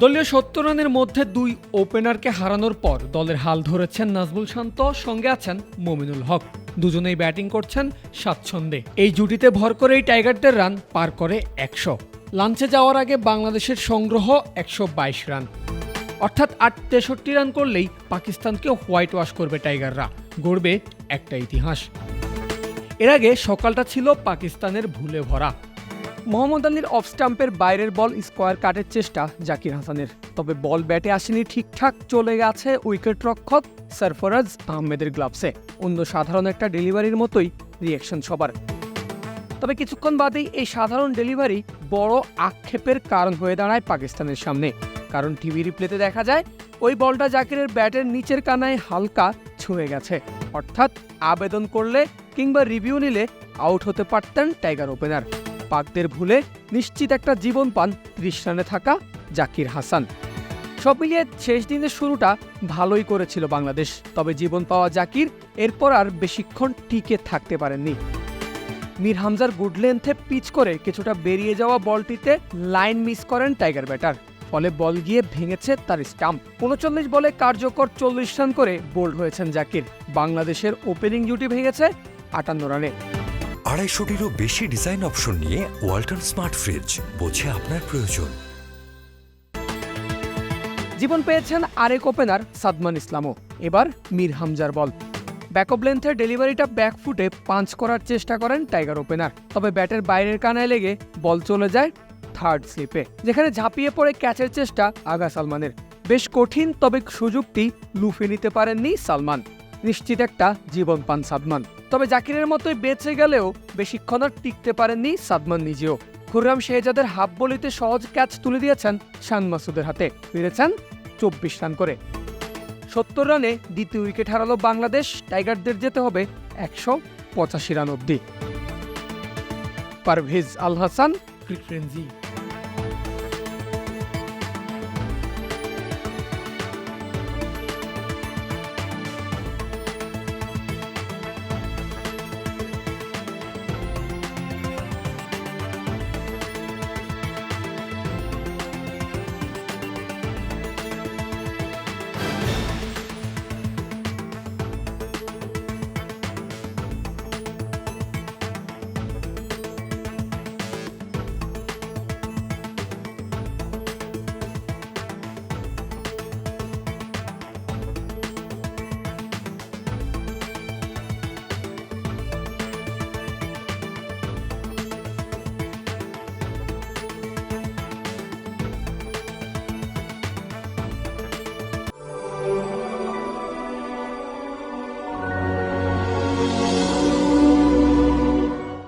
দলীয় সত্তর রানের মধ্যে দুই ওপেনারকে হারানোর পর দলের হাল ধরেছেন নাজমুল শান্ত, সঙ্গে আছেন মমিনুল হক। দুজনেই ব্যাটিং করছেন স্বাচ্ছন্দ্যে। এই জুটিতে ভর করেই টাইগারদের রান পার করে একশো। লাঞ্চে যাওয়ার আগে বাংলাদেশের সংগ্রহ একশো বাইশ রান। অর্থাৎ আট তেষট্টি রান করলেই পাকিস্তানকে হোয়াইট ওয়াশ করবে টাইগাররা। গড়বে একটা ইতিহাস। এর আগে সকালটা ছিল পাকিস্তানের ভুলে ভরা। মোহাম্মদ আলীর অফ স্টাম্পের বাইরের বল স্কোয়ার কাটের চেষ্টা জাকির হাসানের। তবে বল ব্যাটে আসেনি, ঠিকঠাক চলে গেছে উইকেট রক্ষক সরফরাজ আহমেদের গ্লাভসে অন্য সাধারণ একটা ডেলিভারির মতোই রিয়াকশন সবার। তবে কিছুক্ষণ বাদেই এই সাধারণ ডেলিভারি বড় আক্ষেপের কারণ হয়ে দাঁড়ায় পাকিস্তানের সামনে। কারণ টিভি রিপ্লেতে দেখা যায়, ওই বলটা জাকিরের ব্যাটের নিচের কানায় হালকা ছুঁয়ে গেছে। অর্থাৎ আবেদন করলে কিংবা রিভিউ নিলে আউট হতে পারতেন টাইগার ওপেনার পাকদের ভুলে নিশ্চিত একটা জীবন পান ত্রিশ রানে থাকা জাকির হাসান। সব মিলিয়ে শেষ দিনের শুরুটা ভালোই করেছিল বাংলাদেশ, তবে জীবন পাওয়া জাকির এরপর আর বেশিক্ষণ টিকে থাকতে পারেননি। মীর হামজার গুড লেন্থে পিচ করে কিছুটা বেরিয়ে যাওয়া বলটিতে লাইন মিস করেন টাইগার ব্যাটার, ফলে বল গিয়ে ভেঙেছে তার স্টাম্প। উনচল্লিশ বলে কার্যকর চল্লিশ রান করে বোল্ড হয়েছেন জাকির। বাংলাদেশের ওপেনিং জুটি ভেঙেছে আটান্ন রানে। আড়াইশোটিরও বেশি ডিজাইন অপশন নিয়ে ওয়াল্টন স্মার্ট ফ্রিজ বোঝে আপনার প্রয়োজন। জীবন পেয়েছেন আরেক ওপেনার সাদমান ইসলামও। এবার মীর হামজার বল। ব্যাকঅপ লেন্থের ডেলিভারিটা ব্যাকফুটে পাঞ্চ করার চেষ্টা করেন টাইগার ওপেনার। তবে ব্যাটের বাইরের কানায় লেগে বল চলে যায় থার্ড স্লিপে, যেখানে ঝাঁপিয়ে পড়ে ক্যাচের চেষ্টা আগা সালমানের। বেশ কঠিন, তবে সুযোগটি লুফে নিতে পারেননি সালমান। নিশ্চিত একটা জীবন পান সাদমান। তবে জাকিরের মতোই বেঁচে গেলেও বেশিক্ষণ আর টিকতে পারেননি সাদমান নিজেও। খুররাম শেহজাদের হাফ বলিতে সহজ ক্যাচ তুলে দিয়েছেন শান মাসুদের হাতে। ফিরেছেন চব্বিশ রান করে। সত্তর রানে দ্বিতীয় উইকেট হারালো বাংলাদেশ। টাইগারদের যেতে হবে একশো পঁচাশি রান অব্দি পারভেজ আল হাসান, ক্রিকেট